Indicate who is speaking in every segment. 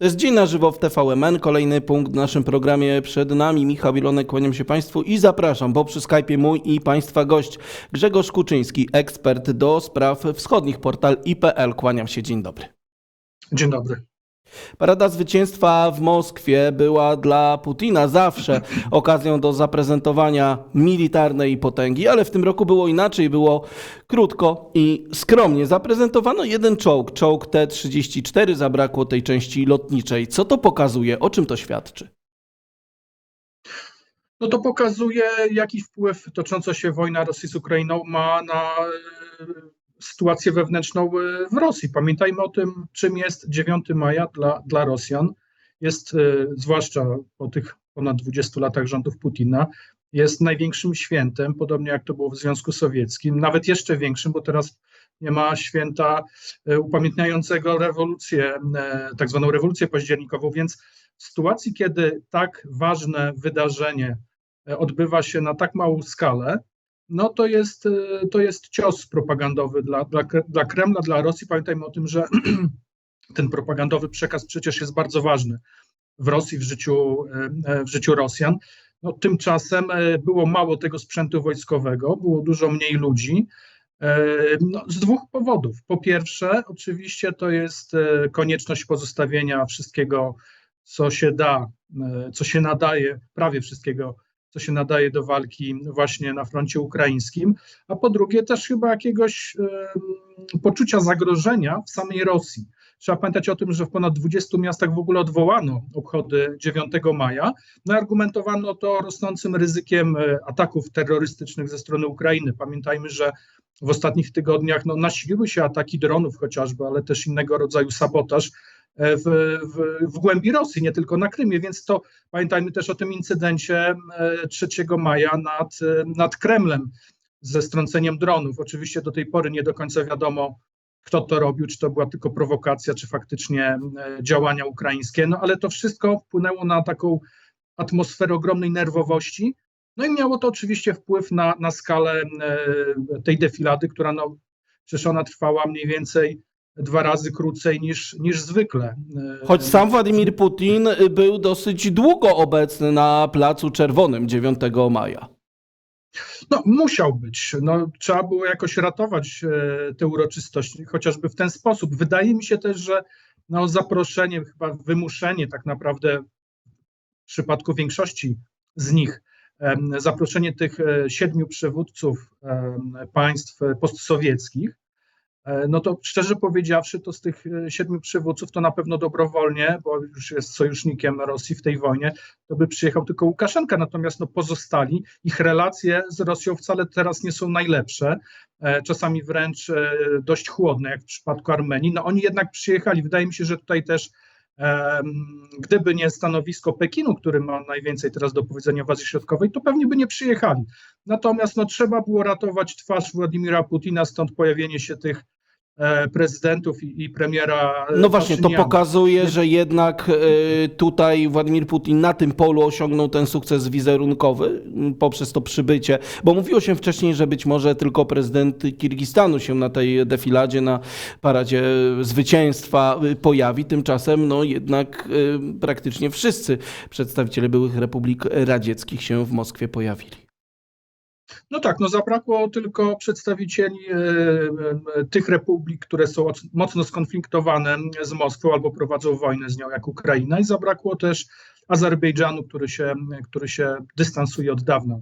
Speaker 1: To jest Dzień na żywo w TVMN. Kolejny punkt w naszym programie przed nami. Michał Ilonek, kłaniam się Państwu i zapraszam, bo przy Skype'ie mój i Państwa gość Grzegorz Kuczyński, ekspert do spraw wschodnich, portal IPL. Kłaniam się, dzień dobry.
Speaker 2: Dzień dobry.
Speaker 1: Parada zwycięstwa w Moskwie była dla Putina zawsze okazją do zaprezentowania militarnej potęgi, ale w tym roku było inaczej, było krótko i skromnie. Zaprezentowano jeden czołg, czołg T-34, zabrakło tej części lotniczej. Co to pokazuje? O czym to świadczy?
Speaker 2: No to pokazuje, jaki wpływ tocząca się wojna Rosji z Ukrainą ma na e, sytuację wewnętrzną e, w Rosji. Pamiętajmy o tym, czym jest 9 maja dla, dla Rosjan. Jest, e, zwłaszcza po tych ponad 20 latach rządów Putina, jest największym świętem, podobnie jak to było w Związku Sowieckim, nawet jeszcze większym, bo teraz nie ma święta e, upamiętniającego rewolucję, tak zwaną rewolucję październikową, więc w sytuacji, kiedy tak ważne wydarzenie odbywa się na tak małą skalę, no to jest, e, to jest cios propagandowy dla, dla, dla Kremla, dla Rosji. Pamiętajmy o tym, że ten propagandowy przekaz przecież jest bardzo ważny w Rosji, w życiu, e, e, w życiu Rosjan. No, tymczasem było mało tego sprzętu wojskowego, było dużo mniej ludzi. No, z dwóch powodów. Po pierwsze, oczywiście to jest konieczność pozostawienia wszystkiego, co się da, co się nadaje, prawie wszystkiego, co się nadaje do walki właśnie na froncie ukraińskim, a po drugie też chyba jakiegoś poczucia zagrożenia w samej Rosji. Trzeba pamiętać o tym, że w ponad 20 miastach w ogóle odwołano obchody 9 maja. No, argumentowano to rosnącym ryzykiem e, ataków terrorystycznych ze strony Ukrainy. Pamiętajmy, że w ostatnich tygodniach no, nasiliły się ataki dronów chociażby, ale też innego rodzaju sabotaż w, w, w głębi Rosji, nie tylko na Krymie, więc to pamiętajmy też o tym incydencie e, 3 maja nad, e, nad Kremlem ze strąceniem dronów. Oczywiście do tej pory nie do końca wiadomo, kto to robił, czy to była tylko prowokacja, czy faktycznie e, działania ukraińskie, no ale to wszystko wpłynęło na taką atmosferę ogromnej nerwowości, no i miało to oczywiście wpływ na, na skalę e, tej defilady, która no, przecież ona trwała mniej więcej dwa razy krócej niż, niż zwykle. E,
Speaker 1: Choć sam Władimir Putin był dosyć długo obecny na Placu Czerwonym 9 maja.
Speaker 2: No, musiał być. No, trzeba było jakoś ratować e, tę uroczystość, chociażby w ten sposób. Wydaje mi się też, że no, zaproszenie, chyba wymuszenie tak naprawdę w przypadku większości z nich, em, zaproszenie tych e, siedmiu przywódców państw e, postsowieckich, e, no to szczerze powiedziawszy, to z tych e, siedmiu przywódców to na pewno dobrowolnie, bo już jest sojusznikiem Rosji w tej wojnie, to by przyjechał tylko Łukaszenka, natomiast no pozostali, ich relacje z Rosją wcale teraz nie są najlepsze, e, czasami wręcz e, dość chłodne, jak w przypadku Armenii. No oni jednak przyjechali. Wydaje mi się, że tutaj też gdyby nie stanowisko Pekinu, który ma najwięcej teraz do powiedzenia w Azji Środkowej, to pewnie by nie przyjechali. Natomiast no, trzeba było ratować twarz Władimira Putina, stąd pojawienie się tych prezydentów i, i premiera. e,
Speaker 1: No właśnie, to pokazuje, że jednak e, tutaj Władimir Putin na tym polu osiągnął ten sukces wizerunkowy poprzez to przybycie, bo mówiło się wcześniej, że być może tylko prezydent Kirgistanu się na tej defiladzie, na paradzie zwycięstwa pojawi. Tymczasem no jednak praktycznie wszyscy przedstawiciele byłych republik radzieckich się w Moskwie pojawili.
Speaker 2: No tak, no zabrakło tylko przedstawicieli e, e, tych republik, które są oc- mocno skonfliktowane z Moskwą albo prowadzą wojnę z nią, jak Ukraina, i zabrakło też Azerbejdżanu, który się, który się dystansuje od dawna.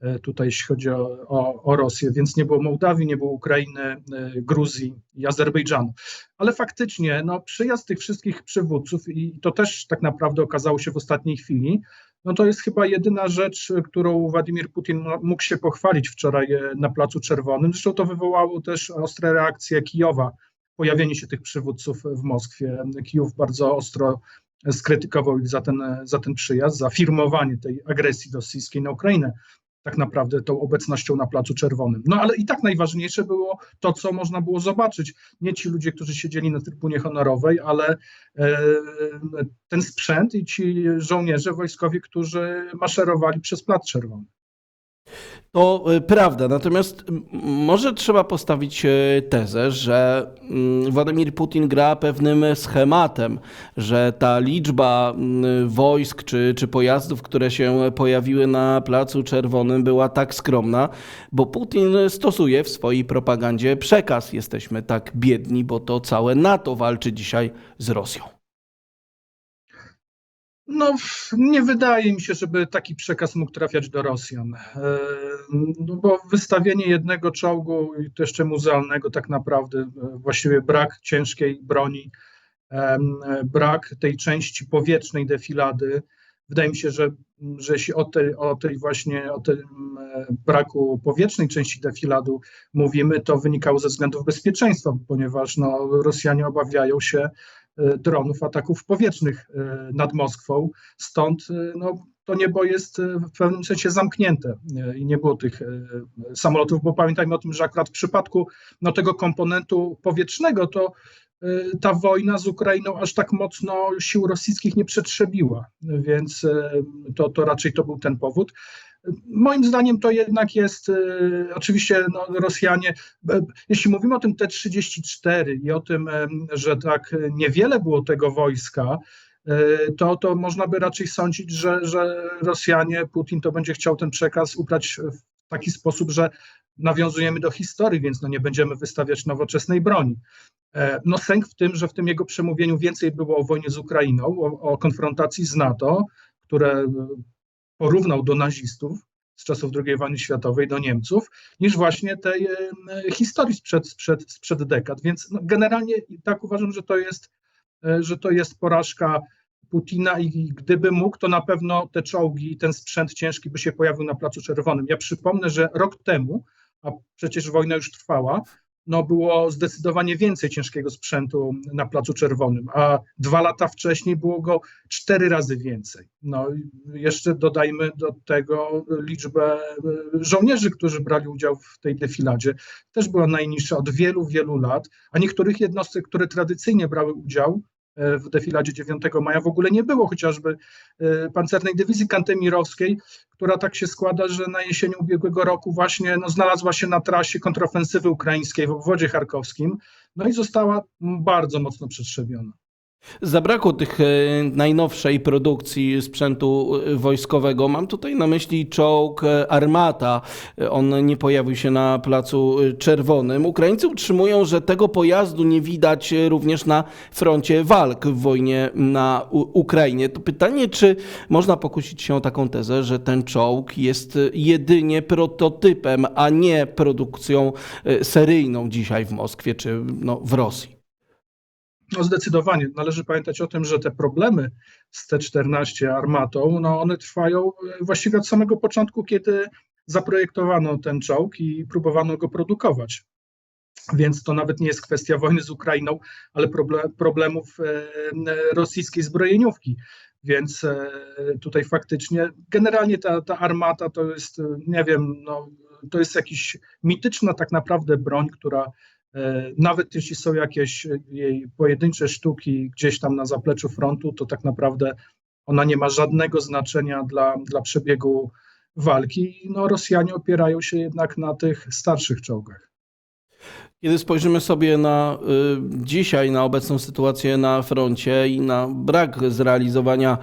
Speaker 2: e, Tutaj, jeśli chodzi o, o, o Rosję, więc nie było Mołdawii, nie było Ukrainy, Gruzji i Azerbejdżanu. Ale faktycznie no, przyjazd tych wszystkich przywódców, i to też tak naprawdę okazało się w ostatniej chwili, no to jest chyba jedyna rzecz, którą Władimir Putin mógł się pochwalić wczoraj e, na Placu Czerwonym. Zresztą to wywołało też ostre reakcje Kijowa, pojawienie się tych przywódców w Moskwie. Kijów bardzo ostro skrytykował ich za ten, za ten przyjazd, za firmowanie tej agresji rosyjskiej na Ukrainę, tak naprawdę tą obecnością na Placu Czerwonym. No ale i tak najważniejsze było to, co można było zobaczyć. Nie ci ludzie, którzy siedzieli na trybunie honorowej, ale e, ten sprzęt i ci żołnierze wojskowi, którzy maszerowali przez Plac Czerwony.
Speaker 1: To y, prawda, natomiast może trzeba postawić y, tezę, że mm, Władimir Putin gra pewnym schematem, że ta liczba wojsk czy, czy pojazdów, które się pojawiły na Placu Czerwonym była tak skromna, bo Putin stosuje w swojej propagandzie przekaz. Jesteśmy tak biedni, bo to całe NATO walczy dzisiaj z Rosją.
Speaker 2: No, nie wydaje mi się, żeby taki przekaz mógł trafiać do Rosjan. E, No bo wystawienie jednego czołgu, i to jeszcze muzealnego, tak naprawdę, e, właściwie brak ciężkiej broni, brak tej części powietrznej defilady. Wydaje mi się, że, że jeśli o tej, o tej właśnie, o tym e, braku powietrznej części defiladu mówimy, to wynikało ze względów bezpieczeństwa, ponieważ no, Rosjanie obawiają się dronów, ataków powietrznych e, nad Moskwą. Stąd e, no, to niebo jest e, w pewnym sensie zamknięte e, i nie było tych e, samolotów, bo pamiętajmy o tym, że akurat w przypadku no, tego komponentu powietrznego to e, ta wojna z Ukrainą aż tak mocno sił rosyjskich nie przetrzebiła, więc e, to, to raczej to był ten powód. Moim zdaniem to jednak jest, e, oczywiście no, Rosjanie, e, jeśli mówimy o tym T-34 i o tym, że tak niewiele było tego wojska, e, to, to można by raczej sądzić, że, że Rosjanie, Putin to będzie chciał ten przekaz ubrać w taki sposób, że nawiązujemy do historii, więc no nie będziemy wystawiać nowoczesnej broni. No sęk w tym, że w tym jego przemówieniu więcej było o wojnie z Ukrainą, o, o konfrontacji z NATO, które porównał do nazistów z czasów II wojny światowej, do Niemców, niż właśnie tej historii sprzed, sprzed, sprzed dekad. Więc no, generalnie tak uważam, że to jest, e, że to jest porażka Putina i gdyby mógł, to na pewno te czołgi, ten sprzęt ciężki by się pojawił na Placu Czerwonym. Ja przypomnę, że rok temu, a przecież wojna już trwała, no było zdecydowanie więcej ciężkiego sprzętu na Placu Czerwonym, a dwa lata wcześniej było go cztery razy więcej. No jeszcze dodajmy do tego liczbę e, żołnierzy, którzy brali udział w tej defiladzie. Też była najniższa od wielu, wielu lat, a niektórych jednostek, które tradycyjnie brały udział w defiladzie 9 maja w ogóle nie było, chociażby e, pancernej dywizji kantemirowskiej, która tak się składa, że na jesieni ubiegłego roku właśnie no, znalazła się na trasie kontrofensywy ukraińskiej w obwodzie charkowskim, no i została bardzo mocno przetrzebiona.
Speaker 1: Zabrakło tych e, najnowszej produkcji sprzętu e, wojskowego. Mam tutaj na myśli czołg e, Armata. On nie pojawił się na Placu Czerwonym. Ukraińcy utrzymują, że tego pojazdu nie widać również na froncie walk w wojnie na Ukrainie. To pytanie, czy można pokusić się o taką tezę, że ten czołg jest jedynie prototypem, a nie produkcją seryjną dzisiaj w Moskwie czy no, w Rosji?
Speaker 2: No zdecydowanie. Należy pamiętać o tym, że te problemy z T-14 armatą, no one trwają e, właściwie od samego początku, kiedy zaprojektowano ten czołg i próbowano go produkować. Więc to nawet nie jest kwestia wojny z Ukrainą, ale proble- problemów e, e, rosyjskiej zbrojeniówki. Więc tutaj faktycznie generalnie ta, ta armata to jest, nie wiem, no, to jest jakiś mityczna tak naprawdę broń, która Nawet jeśli są jakieś e, jej pojedyncze sztuki gdzieś tam na zapleczu frontu, to tak naprawdę ona nie ma żadnego znaczenia dla, dla przebiegu walki. No, Rosjanie opierają się jednak na tych starszych czołgach.
Speaker 1: Kiedy spojrzymy sobie na y, dzisiaj, na obecną sytuację na froncie i na brak zrealizowania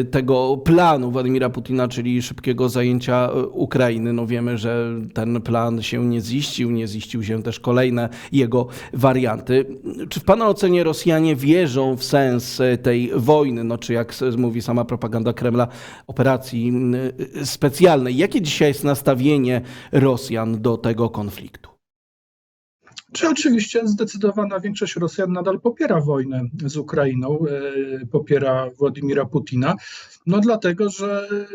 Speaker 1: y, tego planu Władimira Putina, czyli szybkiego zajęcia y, Ukrainy, no wiemy, że ten plan się nie ziścił, nie ziścił się też kolejne jego warianty. Czy w Pana ocenie Rosjanie wierzą w sens y, tej wojny, no czy jak mówi sama propaganda Kremla, operacji y, specjalnej? Jakie dzisiaj jest nastawienie Rosjan do tego konfliktu?
Speaker 2: Czy oczywiście zdecydowana większość Rosjan nadal popiera wojnę z Ukrainą, e, popiera Władimira Putina, no dlatego, że e,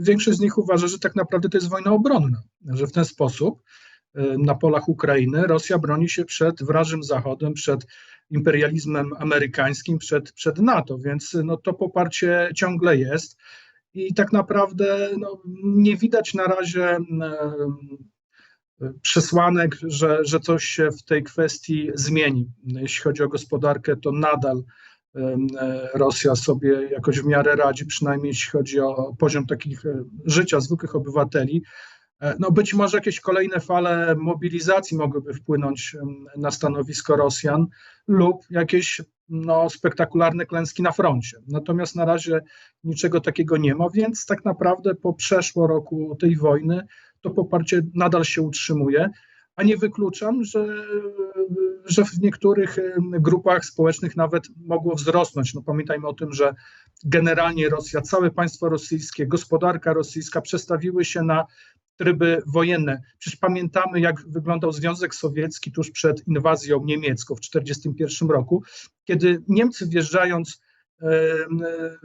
Speaker 2: większość z nich uważa, że tak naprawdę to jest wojna obronna, że w ten sposób e, na polach Ukrainy Rosja broni się przed wrażym Zachodem, przed imperializmem amerykańskim, przed, przed NATO, więc no, to poparcie ciągle jest. I tak naprawdę no, nie widać na razie przesłanek, że, że coś się w tej kwestii zmieni. Jeśli chodzi o gospodarkę, to nadal e, Rosja sobie jakoś w miarę radzi, przynajmniej jeśli chodzi o poziom takich e, życia zwykłych obywateli. E, No być może jakieś kolejne fale mobilizacji mogłyby wpłynąć na stanowisko Rosjan lub jakieś no, spektakularne klęski na froncie. Natomiast na razie niczego takiego nie ma, więc tak naprawdę po przeszło roku tej wojny to poparcie nadal się utrzymuje, a nie wykluczam, że, że w niektórych grupach społecznych nawet mogło wzrosnąć. No pamiętajmy o tym, że generalnie Rosja, całe państwo rosyjskie, gospodarka rosyjska przestawiły się na tryby wojenne. Przecież pamiętamy, jak wyglądał Związek Sowiecki tuż przed inwazją niemiecką w 1941 roku, kiedy Niemcy wjeżdżając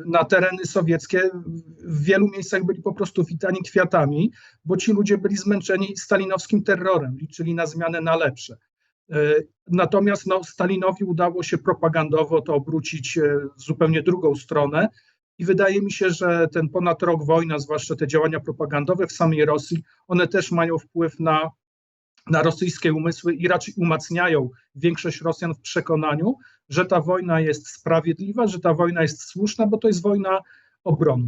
Speaker 2: na tereny sowieckie, w wielu miejscach byli po prostu witani kwiatami, bo ci ludzie byli zmęczeni stalinowskim terrorem, liczyli na zmianę na lepsze. E, Natomiast no, Stalinowi udało się propagandowo to obrócić e, w zupełnie drugą stronę. I wydaje mi się, że ten ponad rok wojna, zwłaszcza te działania propagandowe w samej Rosji, one też mają wpływ na, na rosyjskie umysły i raczej umacniają większość Rosjan w przekonaniu, że ta wojna jest sprawiedliwa, że ta wojna jest słuszna, bo to jest wojna obronna.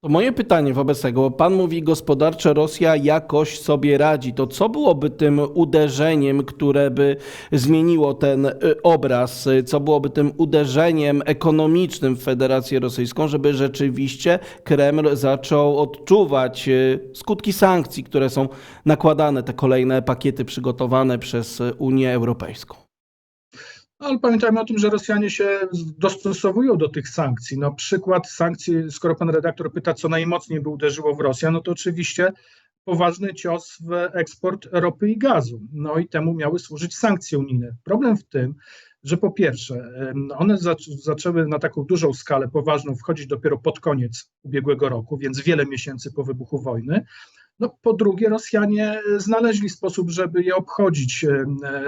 Speaker 1: To moje pytanie wobec tego, bo pan mówi gospodarczo Rosja jakoś sobie radzi, to co byłoby tym uderzeniem, które by zmieniło ten y, obraz, co byłoby tym uderzeniem ekonomicznym w Federację Rosyjską, żeby rzeczywiście Kreml zaczął odczuwać y, skutki sankcji, które są nakładane, te kolejne pakiety przygotowane przez Unię Europejską?
Speaker 2: Ale pamiętajmy o tym, że Rosjanie się dostosowują do tych sankcji. No, przykład sankcji, skoro pan redaktor pyta, co najmocniej by uderzyło w Rosję, no to oczywiście poważny cios w eksport ropy i gazu. No i temu miały służyć sankcje unijne. Problem w tym, że po pierwsze, one zac- zaczęły na taką dużą skalę poważną wchodzić dopiero pod koniec ubiegłego roku, więc wiele miesięcy po wybuchu wojny. No, po drugie, Rosjanie znaleźli sposób, żeby je obchodzić, e,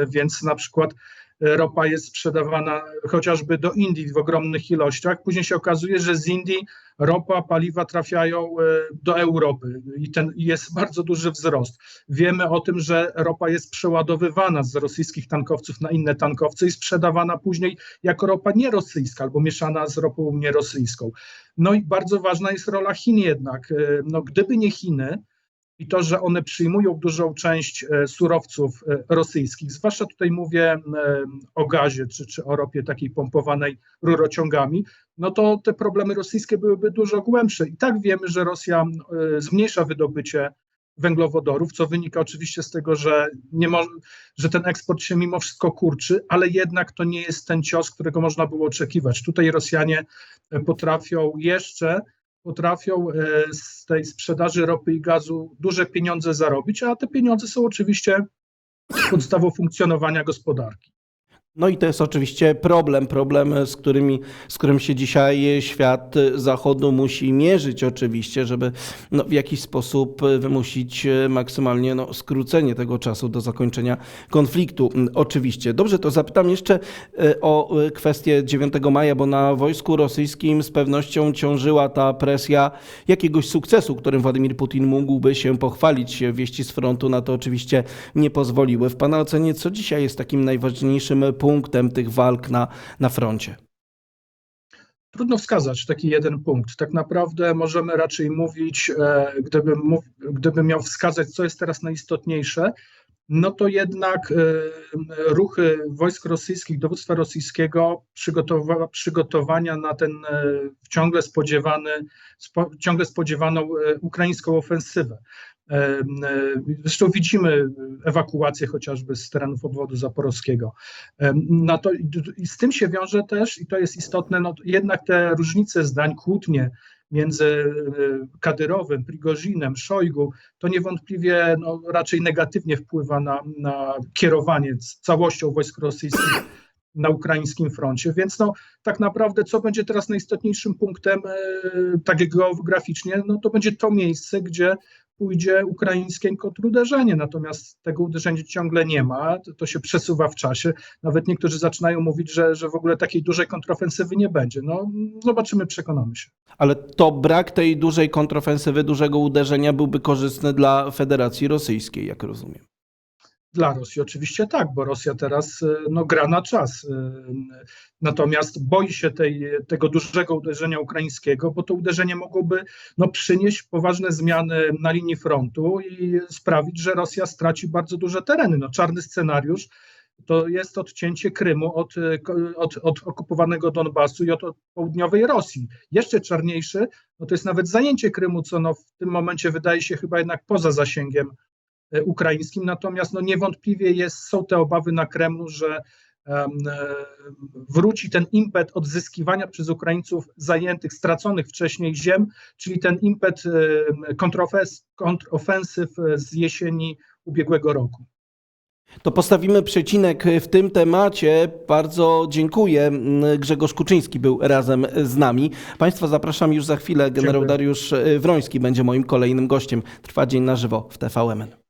Speaker 2: więc na przykład ropa jest sprzedawana chociażby do Indii w ogromnych ilościach. Później się okazuje, że z Indii ropa, paliwa trafiają e, do Europy i ten jest bardzo duży wzrost. Wiemy o tym, że ropa jest przeładowywana z rosyjskich tankowców na inne tankowce i sprzedawana później jako ropa nierosyjska albo mieszana z ropą nierosyjską. No i bardzo ważna jest rola Chin jednak. E, No, gdyby nie Chiny, i to, że one przyjmują dużą część e, surowców e, rosyjskich, zwłaszcza tutaj mówię e, o gazie czy, czy o ropie takiej pompowanej rurociągami, no to te problemy rosyjskie byłyby dużo głębsze. I tak wiemy, że Rosja zmniejsza wydobycie węglowodorów, co wynika oczywiście z tego, że, nie mo- że ten eksport się mimo wszystko kurczy, ale jednak to nie jest ten cios, którego można było oczekiwać. Tutaj Rosjanie potrafią jeszcze potrafią e, z tej sprzedaży ropy i gazu duże pieniądze zarobić, a te pieniądze są oczywiście podstawą funkcjonowania gospodarki.
Speaker 1: No i to jest oczywiście problem, problem, z, którymi, z którym się dzisiaj świat zachodu musi mierzyć oczywiście, żeby no, w jakiś sposób wymusić maksymalnie no, skrócenie tego czasu do zakończenia konfliktu. Oczywiście. Dobrze, to zapytam jeszcze e, o kwestię 9 maja, bo na wojsku rosyjskim z pewnością ciążyła ta presja jakiegoś sukcesu, którym Władimir Putin mógłby się pochwalić. Wieści z frontu na to oczywiście nie pozwoliły. W Pana ocenie, co dzisiaj jest takim najważniejszym punktem tych walk na, na froncie?
Speaker 2: Trudno wskazać taki jeden punkt. Tak naprawdę możemy raczej mówić, e, gdybym, gdybym miał wskazać, co jest teraz najistotniejsze, no to jednak e, ruchy wojsk rosyjskich, dowództwa rosyjskiego, przygotowa, przygotowania na ten e, ciągle spodziewany, spo, ciągle spodziewaną ukraińską ofensywę. E, Zresztą widzimy ewakuację chociażby z terenów obwodu zaporowskiego. Na to, z tym się wiąże też, i to jest istotne, no, jednak te różnice zdań, kłótnie między e, Kadyrowym, Prigozinem, Szojgu, to niewątpliwie no, raczej negatywnie wpływa na, na kierowanie całością wojsk rosyjskich na ukraińskim froncie. Więc no, tak naprawdę, co będzie teraz najistotniejszym punktem, e, tak geograficznie, no to będzie to miejsce, gdzie pójdzie ukraińskie kontruderzenie, natomiast tego uderzenia ciągle nie ma, to, to się przesuwa w czasie. Nawet niektórzy zaczynają mówić, że, że w ogóle takiej dużej kontrofensywy nie będzie. No, zobaczymy, przekonamy się.
Speaker 1: Ale to brak tej dużej kontrofensywy, dużego uderzenia byłby korzystny dla Federacji Rosyjskiej, jak rozumiem.
Speaker 2: Dla Rosji oczywiście tak, bo Rosja teraz e, no, gra na czas. e, Natomiast boi się tej, tego dużego uderzenia ukraińskiego, bo to uderzenie mogłoby no, przynieść poważne zmiany na linii frontu i sprawić, że Rosja straci bardzo duże tereny. No, czarny scenariusz to jest odcięcie Krymu od, e, od, od okupowanego Donbasu i od, od południowej Rosji. Jeszcze czarniejszy no, to jest nawet zajęcie Krymu, co no, w tym momencie wydaje się chyba jednak poza zasięgiem ukraińskim, natomiast no niewątpliwie jest, są te obawy na Kremlu, że e, wróci ten impet odzyskiwania przez Ukraińców zajętych, straconych wcześniej ziem, czyli ten impet kontrofes- kontrofensyw e, z jesieni ubiegłego roku.
Speaker 1: To postawimy przecinek w tym temacie. Bardzo dziękuję. Grzegorz Kuczyński był razem z nami. Państwa zapraszam już za chwilę. Generał
Speaker 2: Dziękuję.
Speaker 1: Dariusz Wroński będzie moim kolejnym gościem. Trwa dzień na żywo w TVMN.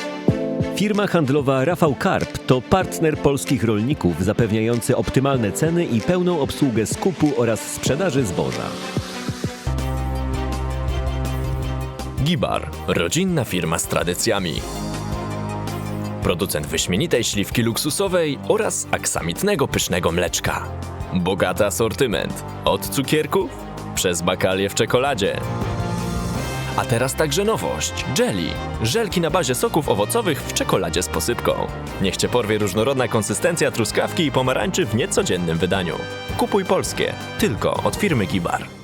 Speaker 3: Firma handlowa Rafał Karp to partner polskich rolników zapewniający optymalne ceny i pełną obsługę skupu oraz sprzedaży zboża.
Speaker 4: Gibar. Rodzinna firma z tradycjami. Producent wyśmienitej śliwki luksusowej oraz aksamitnego pysznego mleczka. Bogaty asortyment. Od cukierków przez bakalie w czekoladzie. A teraz także nowość. Jelly. Żelki na bazie soków owocowych w czekoladzie z posypką. Niech Cię porwie różnorodna konsystencja truskawki i pomarańczy w niecodziennym wydaniu. Kupuj polskie. Tylko od firmy Gibar.